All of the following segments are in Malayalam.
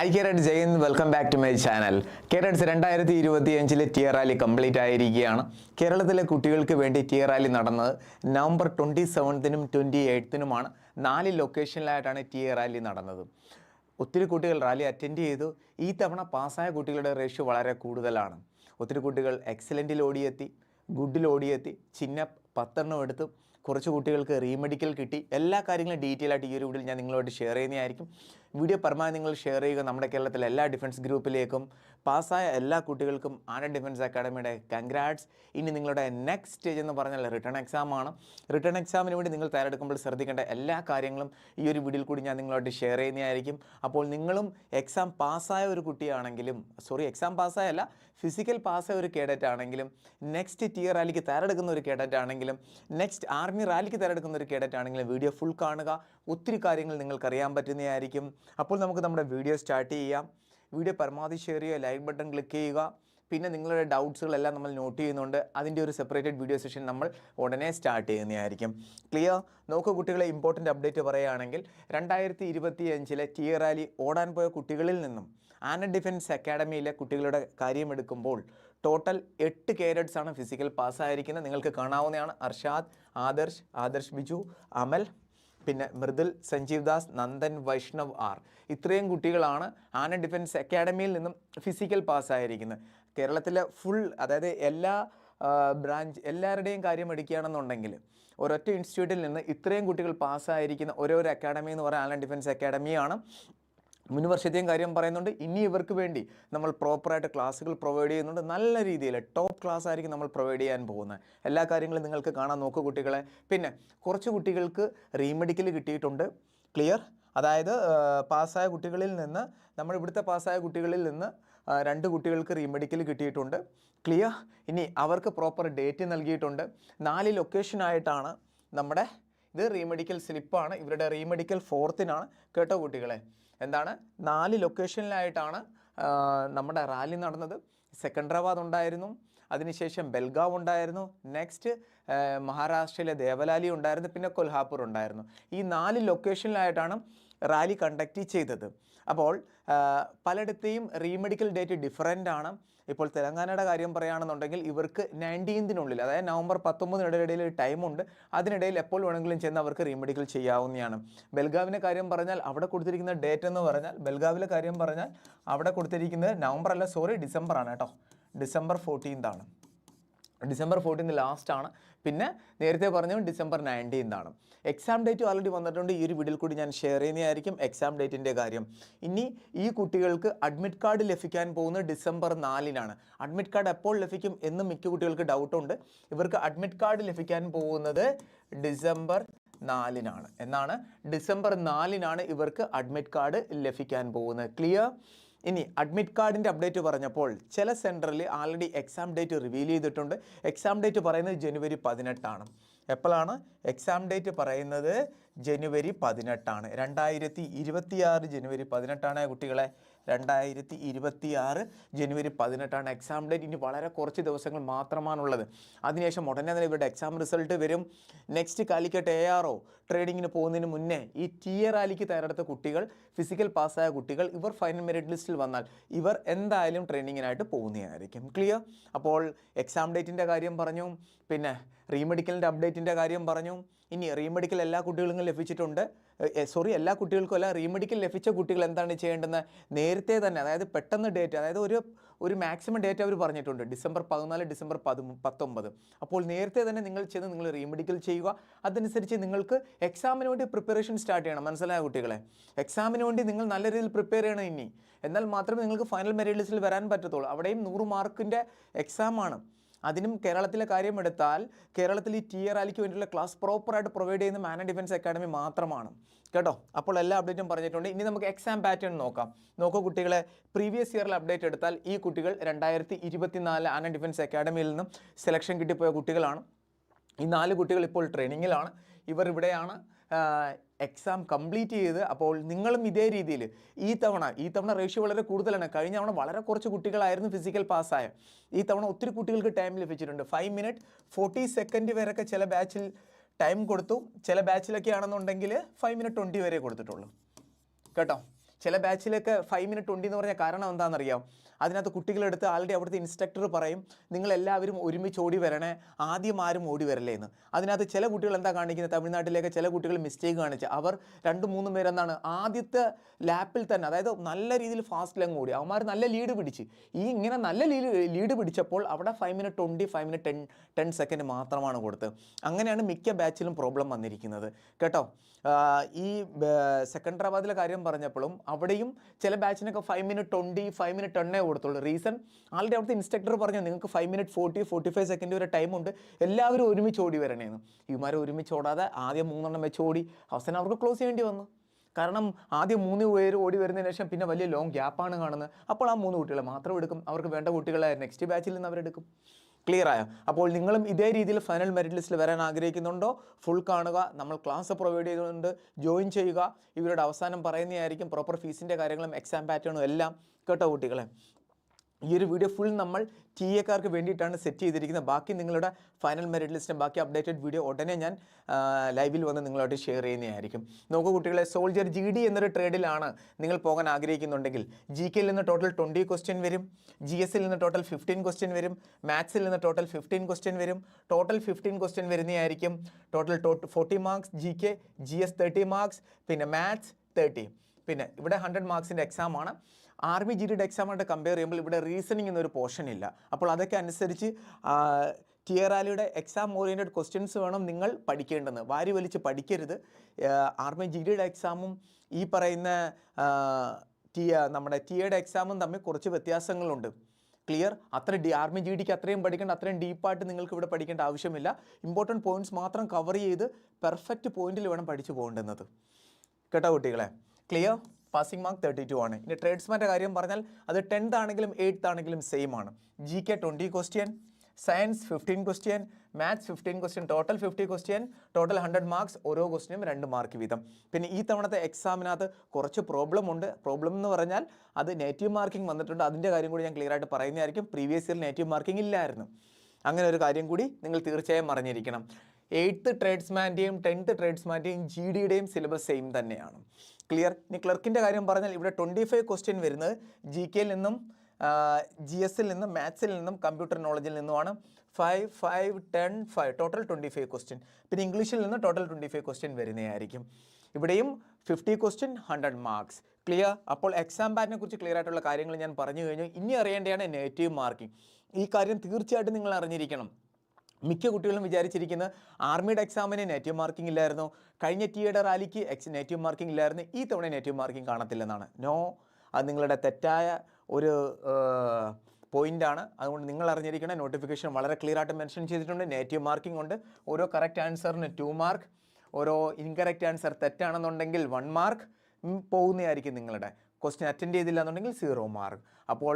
I carat Jayan welcome back to my channel carats രണ്ടായിരത്തി ഇരുപത്തി അഞ്ചിലെ ടിയർ റാലി കംപ്ലീറ്റ് ആയിരിക്കുകയാണ്. കേരളത്തിലെ കുട്ടികൾക്ക് വേണ്ടി ടിയർ റാലി നടന്നത് നവംബർ ട്വന്റി സെവൻത്തിനും ട്വന്റി എയ്ത്തിനുമാണ് നാല് ലൊക്കേഷനിലായിട്ടാണ് ടിയർ റാലി നടന്നത്. ഒത്തിരി കുട്ടികൾ റാലി അറ്റൻഡ് ചെയ്തു. ഈ തവണ പാസ്സായ കുട്ടികളുടെ റേഷ്യോ വളരെ കൂടുതലാണ്. ഒത്തിരി കുട്ടികൾ എക്സലന്റിൽ ഓടിയെത്തി ഗുഡിൽ ഓടിയെത്തി ചിന്ന പത്തെണ്ണം എടുത്തു കുറച്ച് കുട്ടികൾക്ക് റീമെഡിക്കൽ കിട്ടി. എല്ലാ കാര്യങ്ങളും ഡീറ്റെയിൽ ആയിട്ട് ഈ ഒരു വീഡിയോയിൽ ഞാൻ നിങ്ങളോട് ഷെയർ ചെയ്യുന്നതായിരിക്കും. വീഡിയോ പരമാവധി നിങ്ങൾ ഷെയർ ചെയ്യുക. നമ്മുടെ കേരളത്തിലെ എല്ലാ ഡിഫൻസ് ഗ്രൂപ്പിലേക്കും പാസ്സായ എല്ലാ കുട്ടികൾക്കും ആന ഡിഫൻസ് അക്കാഡമിയുടെ കൺഗ്രാറ്റ്സ് ഇനി നിങ്ങളുടെ നെക്സ്റ്റ് സ്റ്റേജ് എന്ന് പറഞ്ഞാൽ റിട്ടേൺ എക്സാം ആണ്. റിട്ടേൺ എക്സാമിന് വേണ്ടി നിങ്ങൾ തയ്യാറെടുക്കുമ്പോൾ ശ്രദ്ധിക്കേണ്ട എല്ലാ കാര്യങ്ങളും ഈ ഒരു വീഡിയോയിൽ കൂടി ഞാൻ നിങ്ങളോട് ഷെയർ ചെയ്യുന്നതായിരിക്കും. അപ്പോൾ നിങ്ങളും എക്സാം പാസ്സായ ഒരു കുട്ടിയാണെങ്കിലും സോറി എക്സാം പാസ്സായല്ല ഫിസിക്കൽ പാസ്സായ ഒരു കേഡറ്റ് ആണെങ്കിലും നെക്സ്റ്റ് ടിയർ റാലിക്ക് തയ്യാറെടുക്കുന്ന ഒരു കേഡറ്റ് ആണെങ്കിലും നെക്സ്റ്റ് ആർമി റാലിക്ക് തയ്യാറെടുക്കുന്ന ഒരു കേഡറ്റ് ആണെങ്കിലും വീഡിയോ ഫുൾ കാണുക. ഒത്തിരി കാര്യങ്ങൾ നിങ്ങൾക്ക് അറിയാൻ പറ്റുന്നതായിരിക്കും. അപ്പോൾ നമുക്ക് നമ്മുടെ വീഡിയോ സ്റ്റാർട്ട് ചെയ്യാം. വീഡിയോ പരമാവധി ഷെയർ ചെയ്യുക ലൈക്ക് ബട്ടൺ ക്ലിക്ക് ചെയ്യുക. പിന്നെ നിങ്ങളുടെ ഡൗട്ട്സുകളെല്ലാം നമ്മൾ നോട്ട് ചെയ്യുന്നുണ്ട്. അതിന്റെ ഒരു സെപ്പറേറ്റഡ് വീഡിയോ സെഷൻ നമ്മൾ ഉടനെ സ്റ്റാർട്ട് ചെയ്യുന്നതായിരിക്കും. ക്ലിയർ നോക്കൂ കുട്ടികളെ ഇമ്പോർട്ടന്റ് അപ്ഡേറ്റ് പറയുകയാണെങ്കിൽ രണ്ടായിരത്തി ഇരുപത്തി അഞ്ചിലെ ടിയർ റാലി ഓടാൻ പോയ കുട്ടികളിൽ നിന്നും ആന ഡിഫൻസ് അക്കാഡമിയിലെ കുട്ടികളുടെ കാര്യമെടുക്കുമ്പോൾ ടോട്ടൽ എട്ട് കേരറ്റ്സ് ആണ് ഫിസിക്കൽ പാസ്സായിരിക്കുന്നത് നിങ്ങൾക്ക് കാണാവുന്നതാണ് അർഷാദ് ആദർശ് ആദർശ് ബിജു അമൽ പിന്നെ മൃദുൽ സഞ്ജീവ് ദാസ് നന്ദൻ വൈഷ്ണവ് ആർ. ഇത്രയും കുട്ടികളാണ് ആന ഡിഫൻസ് അക്കാഡമിയിൽ നിന്നും ഫിസിക്കൽ പാസ്സായിരിക്കുന്നത് കേരളത്തിലെ ഫുൾ അതായത് എല്ലാ ബ്രാഞ്ച് എല്ലാവരുടെയും കാര്യം എടുക്കുകയാണെന്നുണ്ടെങ്കിൽ ഒരൊറ്റ ഇൻസ്റ്റിറ്റ്യൂട്ടിൽ നിന്ന് ഇത്രയും കുട്ടികൾ പാസ്സായിരിക്കുന്ന ഓരോരോ അക്കാഡമി എന്ന് പറയുന്നത് ആലൻ ഡിഫൻസ് അക്കാഡമിയാണ്. മുൻ വർഷത്തെയും കാര്യം പറയുന്നുണ്ട്. ഇനി ഇവർക്ക് വേണ്ടി നമ്മൾ പ്രോപ്പറായിട്ട് ക്ലാസ്സുകൾ പ്രൊവൈഡ് ചെയ്യുന്നുണ്ട്. നല്ല രീതിയിൽ ടോപ്പ് ക്ലാസ് ആയിരിക്കും നമ്മൾ പ്രൊവൈഡ് ചെയ്യാൻ പോകുന്നത്. എല്ലാ കാര്യങ്ങളും നിങ്ങൾക്ക് കാണാൻ നോക്കൂ കുട്ടികളെ. പിന്നെ കുറച്ച് കുട്ടികൾക്ക് റീമെഡിക്കൽ കിട്ടിയിട്ടുണ്ട്. ക്ലിയർ അതായത് പാസ്സായ കുട്ടികളിൽ നിന്ന് നമ്മൾ ഇവിടുത്തെ പാസ്സായ കുട്ടികളിൽ നിന്ന് രണ്ട് കുട്ടികൾക്ക് റീമെഡിക്കൽ കിട്ടിയിട്ടുണ്ട്. ക്ലിയർ ഇനി അവർക്ക് പ്രോപ്പർ ഡേറ്റ് നൽകിയിട്ടുണ്ട്. നാല് ലൊക്കേഷനായിട്ടാണ് നമ്മുടെ ഇത് റീമെഡിക്കൽ സ്ലിപ്പാണ് ഇവരുടെ റീമെഡിക്കൽ ഫോർത്തിനാണ് കേട്ടോ കുട്ടികളെ. എന്താണ്? നാല് ലൊക്കേഷനിലായിട്ടാണ് നമ്മുടെ റാലി നടന്നത്. സെക്കൻഡറാബാദ് ഉണ്ടായിരുന്നു അതിനുശേഷം ബെൽഗാവ് ഉണ്ടായിരുന്നു നെക്സ്റ്റ് മഹാരാഷ്ട്രയിലെ ദേവലാലി ഉണ്ടായിരുന്നു പിന്നെ കൊൽഹാപൂർ ഉണ്ടായിരുന്നു. ഈ നാല് ലൊക്കേഷനിലായിട്ടാണ് റാലി കണ്ടക്ട് ചെയ്തത്. അപ്പോൾ പലയിടത്തെയും റീമെഡിക്കൽ ഡേറ്റ് ഡിഫറന്റ് ആണ്. ഇപ്പോൾ തെലങ്കാനയുടെ കാര്യം പറയുകയാണെന്നുണ്ടെങ്കിൽ ഇവർക്ക് നയന്റീൻതിനുള്ളിൽ അതായത് നവംബർ പത്തൊമ്പതിനിടയിൽ ടൈമുണ്ട് അതിനിടയിൽ എപ്പോൾ വേണമെങ്കിലും ചെന്ന് അവർക്ക് റീമെഡിക്കൽ ചെയ്യാവുന്നതാണ്. ബെൽഗാവിന്റെ കാര്യം പറഞ്ഞാൽ അവിടെ കൊടുത്തിരിക്കുന്ന ഡേറ്റ് എന്ന് പറഞ്ഞാൽ ബെൽഗാവിലെ കാര്യം പറഞ്ഞാൽ അവിടെ കൊടുത്തിരിക്കുന്നത് നവംബർ അല്ല സോറി ഡിസംബർ ആണ് കേട്ടോ. ഡിസംബർ ഫോർട്ടീൻത് ആണ്. ഡിസംബർ ഫോർട്ടീൻ ലാസ്റ്റ് ആണ്. പിന്നെ നേരത്തെ പറഞ്ഞു ഡിസംബർ നയന്റീൻതാണ് എക്സാം ഡേറ്റ് ഓൾറെഡി വന്നിട്ടുണ്ട്. ഈ ഒരു വീഡിയോയിൽ കൂടി ഞാൻ ഷെയർ ചെയ്യുന്നതായിരിക്കും എക്സാം ഡേറ്റിന്റെ കാര്യം. ഇനി ഈ കുട്ടികൾക്ക് അഡ്മിറ്റ് കാർഡ് ലഭിക്കാൻ പോകുന്നത് ഡിസംബർ നാലിനാണ് അഡ്മിറ്റ് കാർഡ് എപ്പോൾ ലഭിക്കും എന്ന് മിക്ക കുട്ടികൾക്ക് ഡൗട്ടുണ്ട് ഇവർക്ക് അഡ്മിറ്റ് കാർഡ് ലഭിക്കാൻ പോകുന്നത് ഡിസംബർ നാലിനാണ് എന്നാണ്. ഡിസംബർ നാലിനാണ് ഇവർക്ക് അഡ്മിറ്റ് കാർഡ് ലഭിക്കാൻ പോകുന്നത്. ക്ലിയർ ഇനി അഡ്മിറ്റ് കാർഡിന്റെ അപ്ഡേറ്റ് പറഞ്ഞപ്പോൾ ചില സെന്ററിൽ ആൾറെഡി എക്സാം ഡേറ്റ് റിവീൽ ചെയ്തിട്ടുണ്ട്. എക്സാം ഡേറ്റ് പറയുന്നത് ജനുവരി പതിനെട്ടാണ്. എപ്പോഴാണ്? എക്സാം ഡേറ്റ് പറയുന്നത് ജനുവരി പതിനെട്ടാണ്. രണ്ടായിരത്തി ഇരുപത്തിയാറ് ജനുവരി പതിനെട്ടാണ് കുട്ടികളെ. രണ്ടായിരത്തി ഇരുപത്തി ആറ് ജനുവരി പതിനെട്ടാണ് എക്സാം ഡേറ്റ് ഇനി വളരെ കുറച്ച് ദിവസങ്ങൾ മാത്രമാണുള്ളത്. അതിനുശേഷം ഉടനെ തന്നെ ഇവരുടെ എക്സാം റിസൾട്ട് വരും. Next Calicut A R O ട്രേഡിങ്ങിന് പോകുന്നതിന് മുന്നേ ഈ ടിയർ എ റാലിക്ക് തയ്യാറെടുത്ത കുട്ടികൾ ഫിസിക്കൽ പാസ്സായ കുട്ടികൾ ഇവർ ഫൈനൽ മെറിറ്റ് ലിസ്റ്റിൽ വന്നാൽ ഇവർ എന്തായാലും ട്രെയിനിങ്ങിനായിട്ട് പോകുന്നതായിരിക്കും. ക്ലിയർ അപ്പോൾ എക്സാം ഡേറ്റിന്റെ കാര്യം പറഞ്ഞു. പിന്നെ റീമെഡിക്കലിന്റെ അപ്ഡേറ്റിന്റെ കാര്യം പറഞ്ഞു. ഇനി റീമെഡിക്കൽ എല്ലാ കുട്ടികൾക്കും ലഭിച്ചിട്ടുണ്ട്. സോറി എല്ലാ കുട്ടികൾക്കും അല്ല റീമെഡിക്കൽ ലഭിച്ച കുട്ടികൾ എന്താണ് ചെയ്യേണ്ടത്? നേരത്തെ തന്നെ അതായത് പെട്ടെന്ന് ഡേറ്റ് അതായത് ഒരു ഒരു മാക്സിമം ഡേറ്റ് അവർ പറഞ്ഞിട്ടുണ്ട്. ഡിസംബർ പതിനാല് ഡിസംബർ പതി പത്തൊമ്പത്. അപ്പോൾ നേരത്തെ തന്നെ നിങ്ങൾ ചെന്ന് നിങ്ങൾ റീമെഡിക്കൽ ചെയ്യുക. അതനുസരിച്ച് നിങ്ങൾക്ക് എക്സാമിന് വേണ്ടി പ്രിപ്പറേഷൻ സ്റ്റാർട്ട് ചെയ്യണം. മനസ്സിലായ കുട്ടികളെ? എക്സാമിന് വേണ്ടി നിങ്ങൾ നല്ല രീതിയിൽ പ്രിപ്പയർ ചെയ്യണം ഇനി. എന്നാൽ മാത്രമേ നിങ്ങൾക്ക് ഫൈനൽ മെറിറ്റ് ലിസ്റ്റിൽ വരാൻ പറ്റത്തുള്ളൂ. അവിടെയും നൂറ് മാർക്കിന്റെ എക്സാമാണ് അതിനും കേരളത്തിലെ കാര്യം എടുത്താൽ കേരളത്തിൽ ഈ ടി ആർ റാലിക്ക് വേണ്ടിയുള്ള ക്ലാസ് പ്രോപ്പറായിട്ട് പ്രൊവൈഡ് ചെയ്യുന്ന മാന ഡിഫൻസ് അക്കാഡമി മാത്രമാണ്. കേട്ടോ? അപ്പോൾ എല്ലാ അപ്ഡേറ്റും പറഞ്ഞിട്ടുണ്ട്. ഇനി നമുക്ക് എക്സാം പാറ്റേൺ നോക്കാം. നോക്കൂ കുട്ടികളെ പ്രീവിയസ് ഇയറിൽ അപ്ഡേറ്റ് എടുത്താൽ ഈ കുട്ടികൾ രണ്ടായിരത്തി ഇരുപത്തിനാല് ആന ഡിഫൻസ് അക്കാഡമിയിൽ നിന്നും സെലക്ഷൻ കിട്ടിപ്പോയ കുട്ടികളാണ്. ഈ നാല് കുട്ടികൾ ഇപ്പോൾ ട്രെയിനിങ്ങിലാണ് ഇവർ ഇവിടെയാണ്. എക്സാം കംപ്ലീറ്റ് ചെയ്ത് അപ്പോൾ നിങ്ങളും ഇതേ രീതിയിൽ ഈ തവണ ഈ തവണ റേഷ്യോ വളരെ കൂടുതലാണ്. കഴിഞ്ഞ തവണ വളരെ കുറച്ച് കുട്ടികളായിരുന്നു ഫിസിക്കൽ പാസ്സായ ഈ തവണ ഒത്തിരി കുട്ടികൾക്ക് ടൈം ലഭിച്ചിട്ടുണ്ട്. ഫൈവ് മിനിറ്റ് ഫോർട്ടി സെക്കൻഡ് വരെയൊക്കെ ചില ബാച്ചിൽ ടൈം കൊടുത്തു. ചില ബാച്ചിലൊക്കെ ആണെന്നുണ്ടെങ്കിൽ ഫൈവ് മിനിറ്റ് ട്വന്റി വരെ കൊടുത്തിട്ടുള്ളൂ. കേട്ടോ? ചില ബാച്ചിലൊക്കെ ഫൈവ് മിനിറ്റ് ട്വന്റി എന്ന് പറഞ്ഞാൽ കാരണം എന്താണെന്നറിയാം? അതിനകത്ത് കുട്ടികളെടുത്ത് ആൾറെഡി അവിടുത്തെ ഇൻസ്ട്രക്ടർ പറയും നിങ്ങളെല്ലാവരും ഒരുമിച്ച് ഓടി വരണേ ആദ്യം ആരും ഓടി വരല്ലേ എന്ന്. അതിനകത്ത് ചില കുട്ടികൾ എന്താ കാണിക്കുന്നത്? തമിഴ്നാട്ടിലേക്ക് ചില കുട്ടികൾ മിസ്റ്റേക്ക് കാണിച്ച്. അവർ രണ്ട് മൂന്ന് പേരെന്താണ് ആദ്യത്തെ ലാപ്പിൽ തന്നെ അതായത് നല്ല രീതിയിൽ ഫാസ്റ്റിൽ അങ്ങ് ഓടി. അവന്മാർ നല്ല ലീഡ് പിടിച്ച്. ഈ ഇങ്ങനെ നല്ല ലീഡ് ലീഡ് പിടിച്ചപ്പോൾ അവിടെ five minute twenty five minute ten ten second മാത്രമാണ് കൊടുത്തത്. അങ്ങനെയാണ് മിക്ക ബാച്ചിലും പ്രോബ്ലം വന്നിരിക്കുന്നത്. കേട്ടോ? ഈ സെക്കൻഡറാബാദിലെ കാര്യം പറഞ്ഞപ്പോഴും അവിടെയും ചില ബാച്ചിനൊക്കെ five minute twenty five minute ടെണ്ണേ കൊടുത്തുള്ളൂ. റീസൺ ആൾറെഡി അവിടുത്തെ ഇൻസ്ട്രക്ടർ പറഞ്ഞു നിങ്ങൾക്ക് five minute forty forty five second വരെ ടൈമുണ്ട് എല്ലാവരും ഒരുമിച്ച് ഓടി വരണേന്ന്. ഇവന്മാർ ഒരുമിച്ച് ഓടാതെ ആദ്യം മൂന്നെണ്ണം വെച്ച് ഓടി അവസാനം അവർക്ക് ക്ലോസ് ചെയ്യേണ്ടി വന്നു. കാരണം ആദ്യം മൂന്ന് പേര് ഓടി വരുന്നതിന് ശേഷം പിന്നെ വലിയ ലോങ് ഗ്യാപ്പാണ് കാണുന്നത്. അപ്പോൾ ആ മൂന്ന് കുട്ടികളെ മാത്രം എടുക്കും. അവർക്ക് വേണ്ട കുട്ടികളെ നെക്സ്റ്റ് ബാച്ചിൽ നിന്ന് അവരെടുക്കും. ക്ലിയർ ആയോ? അപ്പോൾ നിങ്ങളും ഇതേ രീതിയിൽ ഫൈനൽ മെറിറ്റ് ലിസ്റ്റിൽ വരാൻ ആഗ്രഹിക്കുന്നുണ്ടോ? ഫുൾ കാണുക. നമ്മൾ ക്ലാസ് പ്രൊവൈഡ് ചെയ്തുകൊണ്ട് ജോയിൻ ചെയ്യുക. ഇവരുടെ അവസാനം പറയുന്നതായിരിക്കും പ്രോപ്പർ ഫീസിന്റെ കാര്യങ്ങളും എക്സാം പാറ്റേണും എല്ലാം. കേട്ടോ കുട്ടികളെ? ഈ ഒരു വീഡിയോ ഫുൾ നമ്മൾ ടി എക്കാർക്ക് വേണ്ടിയിട്ടാണ് സെറ്റ് ചെയ്തിരിക്കുന്നത്. ബാക്കി നിങ്ങളുടെ ഫൈനൽ മെറിറ്റ് ലിസ്റ്റും ബാക്കി അപ്ഡേറ്റഡ് വീഡിയോ ഉടനെ ഞാൻ ലൈവിൽ വന്ന് നിങ്ങളോട് ഷെയർ ചെയ്യുന്നതായിരിക്കും. നോക്കൂ കുട്ടികളെ സോൾജർ ജി ഡി എന്നൊരു ട്രേഡിലാണ് നിങ്ങൾ പോകാൻ ആഗ്രഹിക്കുന്നുണ്ടെങ്കിൽ ജി കെയിൽ നിന്ന് ടോട്ടൽ ട്വന്റി ക്വസ്റ്റ്യൻ വരും ജി എസിൽ നിന്ന് ടോട്ടൽ ഫിഫ്റ്റീൻ ക്വസ്റ്റ്യൻ വരും മാത്സിൽ നിന്ന് ടോട്ടൽ ഫിഫ്റ്റീൻ ക്വസ്റ്റ്യൻ വരും ടോട്ടൽ ഫിഫ്റ്റീൻ ക്വസ്റ്റ്യൻ വരുന്നതായിരിക്കും. Total forty marks G K G S thirty marks പിന്നെ മാത്സ് തേർട്ടി പിന്നെ ഇവിടെ ഹൺഡ്രഡ് മാർക്സിന്റെ എക്സാമാണ് ആർമി ജി ഡിയുടെ എക്സാമായിട്ട് കമ്പയർ ചെയ്യുമ്പോൾ ഇവിടെ റീസണിങ് എന്നൊരു പോർഷൻ ഇല്ല. അപ്പോൾ അതൊക്കെ അനുസരിച്ച് ടിയറാലിയുടെ എക്സാം ഓറിയന്റഡ് ക്വസ്റ്റ്യൻസ് വേണം നിങ്ങൾ പഠിക്കേണ്ടത്. വാരി വലിച്ച് പഠിക്കരുത്. ആർമി ജി ഡിയുടെ എക്സാമും ഈ പറയുന്ന ടി നമ്മുടെ ടിയയുടെ എക്സാമും തമ്മിൽ കുറച്ച് വ്യത്യാസങ്ങളുണ്ട്. ക്ലിയർ അത്ര ഡി ആർമി ജി ഡിക്ക് അത്രയും പഠിക്കേണ്ട അത്രയും ഡീപ്പായിട്ട് നിങ്ങൾക്ക് ഇവിടെ പഠിക്കേണ്ട ആവശ്യമില്ല. ഇമ്പോർട്ടന്റ് പോയിന്റ്സ് മാത്രം കവർ ചെയ്ത് പെർഫെക്റ്റ് പോയിന്റിൽ വേണം പഠിച്ചു പോകേണ്ടുന്നത് കേട്ടോ കുട്ടികളെ? Clear passing mark thirty two ആണ്. ഇനി ട്രേഡ്സ്മാന്റെ കാര്യം പറഞ്ഞാൽ അത് ടെൻത്ത് ആണെങ്കിലും എയ്ത്ത് ആണെങ്കിലും സെയിം ആണ്. G K twenty question science fifteen question maths fifteen question total fifty question total hundred marks ഓരോ ക്വസ്റ്റിനും രണ്ട് മാർക്ക് വീതം. പിന്നെ ഈ തവണത്തെ എക്സാമിനകത്ത് കുറച്ച് പ്രോബ്ലം ഉണ്ട്. പ്രോബ്ലം എന്ന് പറഞ്ഞാൽ അത് നെഗറ്റീവ് മാർക്കിംഗ് വന്നിട്ടുണ്ട്. അതിന്റെ കാര്യം കൂടി ഞാൻ ക്ലിയർ ആയിട്ട് പറയുന്നതായിരിക്കും. പ്രീവിയസ് ഇയർ നെഗറ്റീവ് മാർക്കിംഗ് ഇല്ലായിരുന്നു. അങ്ങനെ ഒരു കാര്യം കൂടി നിങ്ങൾ തീർച്ചയായും അറിഞ്ഞിരിക്കണം. എയ്ത്ത് ട്രേഡ്സ്മാന്റെയും ടെൻത്ത് ട്രേഡ്സ്മാന്റെയും ജി ഡിയുടെയും സിലബസ് സെയിം തന്നെയാണ്. ക്ലിയർ. ഇനി ക്ലർക്കിന്റെ കാര്യം പറഞ്ഞാൽ ഇവിടെ ട്വന്റി ഫൈവ് ക്വസ്റ്റ്യൻ വരുന്നത് ജി കെയിൽ നിന്നും ജി എസിൽ നിന്നും മാത്സിൽ നിന്നും കമ്പ്യൂട്ടർ നോളജിൽ നിന്നുമാണ്. Five five ten five total twenty five question പിന്നെ ഇംഗ്ലീഷിൽ നിന്ന് ടോട്ടൽ ട്വന്റി ഫൈവ് ക്വസ്റ്റ്യൻ വരുന്നതായിരിക്കും. ഇവിടെയും fifty question hundred marks clear അപ്പോൾ എക്സാം പാറ്റിനെ കുറിച്ച് ക്ലിയർ ആയിട്ടുള്ള കാര്യങ്ങൾ ഞാൻ പറഞ്ഞു കഴിഞ്ഞു. ഇനി അറിയേണ്ടതാണ് നെഗറ്റീവ് മാർക്കിംഗ് ഈ കാര്യം തീർച്ചയായിട്ടും നിങ്ങൾ അറിഞ്ഞിരിക്കണം. മിക്ക കുട്ടികളും വിചാരിച്ചിരിക്കുന്നത് ആർമിയുടെ എക്സാമിന് നെറ്റീവ് മാർക്കിംഗ് ഇല്ലായിരുന്നു. കഴിഞ്ഞ ടിയുടെ റാലിക്ക് എക്സ് നെറ്റീവ് മാർക്കിംഗ് ഇല്ലായിരുന്നു. ഈ തവണ നെറ്റീവ് മാർക്കിംഗ് കാണത്തില്ലെന്നാണ്. നോ അത് നിങ്ങളുടെ തെറ്റായ ഒരു പോയിന്റാണ് അതുകൊണ്ട് നിങ്ങൾ അറിഞ്ഞിരിക്കുന്ന നോട്ടിഫിക്കേഷൻ വളരെ ക്ലിയർ ആയിട്ട് മെൻഷൻ ചെയ്തിട്ടുണ്ട്. നെറ്റീവ് മാർക്കിംഗ് ഉണ്ട്. ഓരോ കറക്റ്റ് ആൻസറിന് ടു മാർക്ക് ഓരോ ഇൻകറക്റ്റ് ആൻസർ തെറ്റാണെന്നുണ്ടെങ്കിൽ വൺ മാർക്ക് പോകുന്നതായിരിക്കും നിങ്ങളുടെ. ക്വസ്റ്റ്യൻ അറ്റൻഡ് ചെയ്തില്ല എന്നുണ്ടെങ്കിൽ സീറോ മാർക്ക് അപ്പോൾ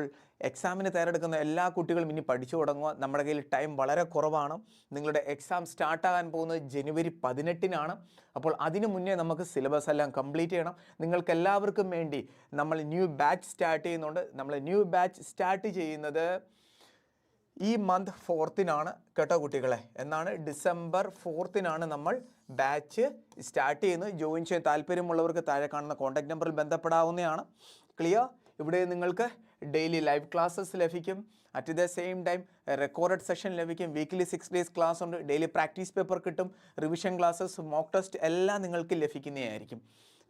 എക്സാമിന് തയ്യാറെടുക്കുന്ന എല്ലാ കുട്ടികളും ഇനി പഠിച്ചു തുടങ്ങുക. നമ്മുടെ കയ്യിൽ ടൈം വളരെ കുറവാണ്. നിങ്ങളുടെ എക്സാം സ്റ്റാർട്ടാകാൻ പോകുന്നത് ജനുവരി പതിനെട്ടിനാണ്. അപ്പോൾ അതിനു മുന്നേ നമുക്ക് സിലബസ് എല്ലാം കംപ്ലീറ്റ് ചെയ്യണം. നിങ്ങൾക്ക് എല്ലാവർക്കും വേണ്ടി നമ്മൾ ന്യൂ ബാച്ച് സ്റ്റാർട്ട് ചെയ്യുന്നുണ്ട്. നമ്മൾ ന്യൂ ബാച്ച് സ്റ്റാർട്ട് ചെയ്യുന്നത് ഈ മന്ത് ഫോർത്തിനാണ് കേട്ടോ കുട്ടികളെ. എന്നാണ് ഡിസംബർ ഫോർത്തിനാണ് നമ്മൾ ബാച്ച് സ്റ്റാർട്ട് ചെയ്യുന്നത് ജോയിൻ ചെയ്യാൻ താല്പര്യമുള്ളവർക്ക് താഴെ കാണുന്ന കോൺടാക്ട് നമ്പറിൽ ബന്ധപ്പെടാവുന്നതാണ്. ക്ലിയർ ഇവിടെ നിങ്ങൾക്ക് ഡെയിലി ലൈവ് ക്ലാസ്സസ് ലഭിക്കും. At the same time record session ലഭിക്കും. വീക്ക്ലി സിക്സ് ഡേയ്സ് ക്ലാസ് ഉണ്ട്. ഡെയിലി പ്രാക്ടീസ് പേപ്പർ കിട്ടും. റിവിഷൻ ക്ലാസ്സസ് മോക്ക് ടെസ്റ്റ് എല്ലാം നിങ്ങൾക്ക് ലഭിക്കുന്നതായിരിക്കും.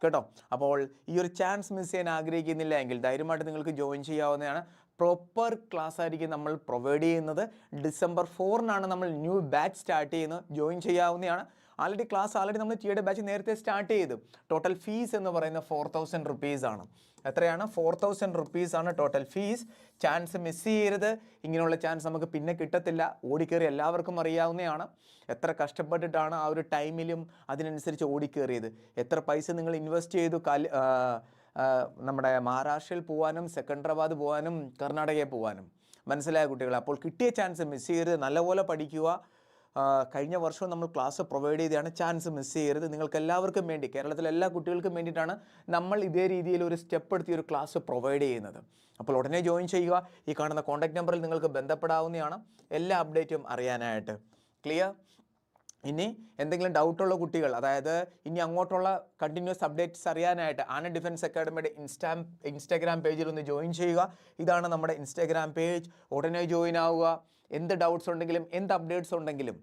കേട്ടോ? അപ്പോൾ ഈ ഒരു ചാൻസ് മിസ് ചെയ്യാൻ ആഗ്രഹിക്കുന്നില്ല എങ്കിൽ ധൈര്യമായിട്ട് നിങ്ങൾക്ക് ജോയിൻ ചെയ്യാവുന്നതാണ്. പ്രോപ്പർ ക്ലാസ് ആയിരിക്കും നമ്മൾ പ്രൊവൈഡ് ചെയ്യുന്നത്. ഡിസംബർ ഫോറിനാണ് നമ്മൾ ന്യൂ ബാച്ച് സ്റ്റാർട്ട് ചെയ്യുന്നത്. ജോയിൻ ചെയ്യാവുന്നതാണ്. ആൾറെഡി ക്ലാസ് ആൾറെഡി നമ്മൾ ടിയുടെ ബാച്ച് നേരത്തെ സ്റ്റാർട്ട് ചെയ്തു. ടോട്ടൽ ഫീസ് എന്ന് പറയുന്ന ഫോർ തൗസൻഡ് റുപ്പീസ് ആണ്. എത്രയാണ്? ഫോർ തൗസൻഡ് റുപ്പീസ് ആണ് ടോട്ടൽ ഫീസ് ചാൻസ് മിസ് ചെയ്യരുത്. ഇങ്ങനെയുള്ള ചാൻസ് നമുക്ക് പിന്നെ കിട്ടത്തില്ല. ഓടിക്കേറി എല്ലാവർക്കും അറിയാവുന്നതാണ്. എത്ര കഷ്ടപ്പെട്ടിട്ടാണ് ആ ഒരു ടൈമിലും അതിനനുസരിച്ച് ഓടിക്കേറിയത്. എത്ര പൈസ നിങ്ങൾ ഇൻവെസ്റ്റ് ചെയ്തു നമ്മുടെ മഹാരാഷ്ട്രയിൽ പോകാനും സെക്കൻഡറാബാദ് പോകാനും കർണാടകയിൽ പോകാനും മനസ്സിലായ കുട്ടികൾ അപ്പോൾ കിട്ടിയ ചാൻസ് മിസ് ചെയ്യരുത്. നല്ലപോലെ പഠിക്കുക. കഴിഞ്ഞ വർഷവും നമ്മൾ ക്ലാസ് പ്രൊവൈഡ് ചെയ്തതാണ്. ചാൻസ് മിസ് ചെയ്യരുത്. നിങ്ങൾക്ക് എല്ലാവർക്കും വേണ്ടി കേരളത്തിലെ എല്ലാ കുട്ടികൾക്കും വേണ്ടിയിട്ടാണ് നമ്മൾ ഇതേ രീതിയിൽ ഒരു സ്റ്റെപ്പ് എടുത്തി ഒരു ക്ലാസ് പ്രൊവൈഡ് ചെയ്യുന്നത്. അപ്പോൾ ഉടനെ ജോയിൻ ചെയ്യുക. ഈ കാണുന്ന കോൺടാക്ട് നമ്പറിൽ നിങ്ങൾക്ക് ബന്ധപ്പെടാവുന്നതാണ്. എല്ലാ അപ്ഡേറ്റും അറിയാനായിട്ട്. ക്ലിയർ ഇനി എന്തെങ്കിലും ഡൗട്ടുള്ള കുട്ടികൾ അതായത് ഇനി അങ്ങോട്ടുള്ള കണ്ടിന്യൂസ് അപ്ഡേറ്റ്സ് അറിയാനായിട്ട് ആന ഡിഫൻസ് അക്കാഡമിയുടെ ഇൻസ്റ്റാ ഇൻസ്റ്റാഗ്രാം പേജിൽ ഒന്ന് ജോയിൻ ചെയ്യുക. ഇതാണ് നമ്മുടെ ഇൻസ്റ്റാഗ്രാം പേജ് ഉടനെ ജോയിൻ ആവുക. എന്ത് ഡൗട്ട്സ് ഉണ്ടെങ്കിലും എന്ത് അപ്ഡേറ്റ്സ് ഉണ്ടെങ്കിലും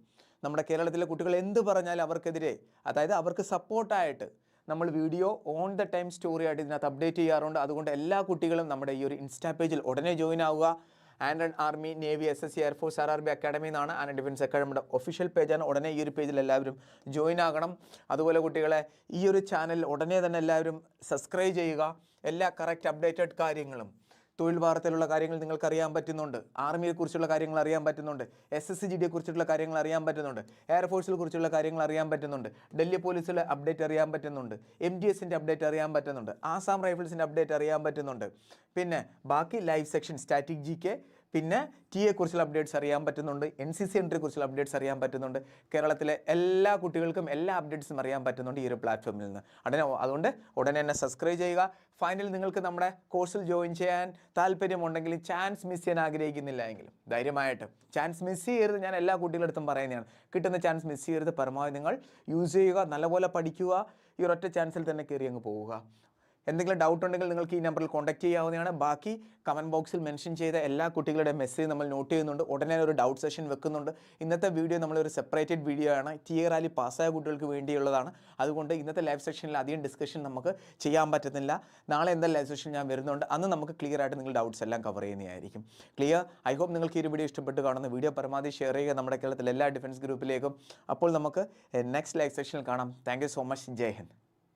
നമ്മുടെ കേരളത്തിലെ കുട്ടികൾ എന്ത് പറഞ്ഞാലും അവർക്കെതിരെ അതായത് അവർക്ക് സപ്പോർട്ടായിട്ട് നമ്മൾ video on the time story ആയിട്ട് ഇതിനകത്ത് അപ്ഡേറ്റ് ചെയ്യാറുണ്ട്. അതുകൊണ്ട് എല്ലാ കുട്ടികളും നമ്മുടെ ഈ ഒരു ഇൻസ്റ്റാ പേജിൽ ഉടനെ ജോയിൻ ആവുക. And army navy S S C air force R R B academy എന്നാണ് ആൻഡ് ഡിഫൻസ് അക്കാഡമിയുടെ ഒഫീഷ്യൽ പേജാണ്. ഉടനെ ഈ ഒരു പേജിൽ എല്ലാവരും ജോയിൻ ആകണം. അതുപോലെ കുട്ടികളെ ഈ ഒരു ചാനൽ ഉടനെ തന്നെ എല്ലാവരും സബ്സ്ക്രൈബ് ചെയ്യുക. എല്ലാ കറക്റ്റ് അപ്ഡേറ്റഡ് കാര്യങ്ങളും തൊഴിൽ വാർത്തയിലുള്ള കാര്യങ്ങൾ നിങ്ങൾക്ക് അറിയാൻ പറ്റുന്നുണ്ട്. ആർമിയെ കുറിച്ചുള്ള കാര്യങ്ങൾ അറിയാൻ പറ്റുന്നുണ്ട്. എസ് എസ് സി ജി കുറിച്ചുള്ള കാര്യങ്ങൾ അറിയാൻ പറ്റുന്നുണ്ട്. എയർഫോഴ്സിനെ കുറിച്ചുള്ള കാര്യങ്ങൾ അറിയാൻ പറ്റുന്നുണ്ട്. ഡൽഹി പോലീസിലെ അപ്ഡേറ്റ് അറിയാൻ പറ്റുന്നുണ്ട്. എം ഡി എസിന്റെ അപ്ഡേറ്റ് അറിയാൻ പറ്റുന്നുണ്ട്. ആസാം റൈഫിൾസിന്റെ അപ്ഡേറ്റ് അറിയാൻ പറ്റുന്നുണ്ട്. പിന്നെ ബാക്കി live section static G K പിന്നെ ടി എ കുറിച്ചുള്ള അപ്ഡേറ്റ്സ് അറിയാൻ പറ്റുന്നുണ്ട്. എൻ സി സി എൻട്രിയെ കുറിച്ചുള്ള അപ്ഡേറ്റ്സ് അറിയാൻ പറ്റുന്നുണ്ട്. കേരളത്തിലെ എല്ലാ കുട്ടികൾക്കും എല്ലാ അപ്ഡേറ്റ്സും അറിയാൻ പറ്റുന്നുണ്ട് ഈ ഒരു പ്ലാറ്റ്ഫോമിൽ നിന്ന്. ഉടനെ അതുകൊണ്ട് ഉടനെ തന്നെ സബ്സ്ക്രൈബ് ചെയ്യുക. ഫൈനലി നിങ്ങൾക്ക് നമ്മുടെ കോഴ്സിൽ ജോയിൻ ചെയ്യാൻ താല്പര്യമുണ്ടെങ്കിൽ ചാൻസ് മിസ് ചെയ്യാൻ ആഗ്രഹിക്കുന്നില്ല എങ്കിലും. ധൈര്യമായിട്ട്. ചാൻസ് മിസ് ചെയ്യരുത്. ഞാൻ എല്ലാ കുട്ടികളടുത്തും പറയുന്നതാണ്. കിട്ടുന്ന ചാൻസ് മിസ് ചെയ്യരുത്. പരമാവധി നിങ്ങൾ യൂസ് ചെയ്യുക. നല്ലപോലെ പഠിക്കുക. ഈ ഒരൊറ്റ ചാൻസിൽ തന്നെ കയറി അങ്ങ് പോവുക. എന്തെങ്കിലും ഡൗട്ട് ഉണ്ടെങ്കിൽ നിങ്ങൾക്ക് ഈ നമ്പറിൽ കോൺടാക്ട് ചെയ്യാവുന്നതാണ്. ബാക്കി കമന്റ് ബോക്സിൽ മെൻഷൻ ചെയ്ത എല്ലാ കുട്ടികളുടെ മെസ്സേജ് നമ്മൾ നോട്ട് ചെയ്യുന്നുണ്ട്. ഉടനെ ഒരു ഡൗട്ട് സെഷൻ വെക്കുന്നുണ്ട്. ഇന്നത്തെ വീഡിയോ നമ്മളൊരു സെപ്പറേറ്റഡ് വീഡിയോ ആണ്. ടി എ റാലി പാസ്സായ കുട്ടികൾക്ക് വേണ്ടിയുള്ളതാണ്. അതുകൊണ്ട് ഇന്നത്തെ ലൈവ് സെഷനിൽ അധികം ഡിസ്കഷൻ നമുക്ക് ചെയ്യാൻ പറ്റുന്നില്ല. നാളെ എന്താ ലൈവ് സെഷൻ ഞാൻ വരുന്നുണ്ട്. അന്ന് നമുക്ക് ക്ലിയർ ആയിട്ട് നിങ്ങൾ ഡൗട്ട്സ് എല്ലാം കവർ ചെയ്യുന്നതായിരിക്കും. ക്ലിയർ ഐ ഹോപ്പ് നിങ്ങൾക്ക് ഈ വീഡിയോ ഇഷ്ടപ്പെട്ട് കാണുന്ന. വീഡിയോ പരമാവധി ഷെയർ ചെയ്യുക. നമ്മുടെ കേരളത്തിലെ എല്ലാ ഡിഫൻസ് ഗ്രൂപ്പിലേക്കും അപ്പോൾ നമുക്ക് നെക്സ്റ്റ് ലൈവ് സെഷനിൽ കാണാം. Thank so much Jai Hind.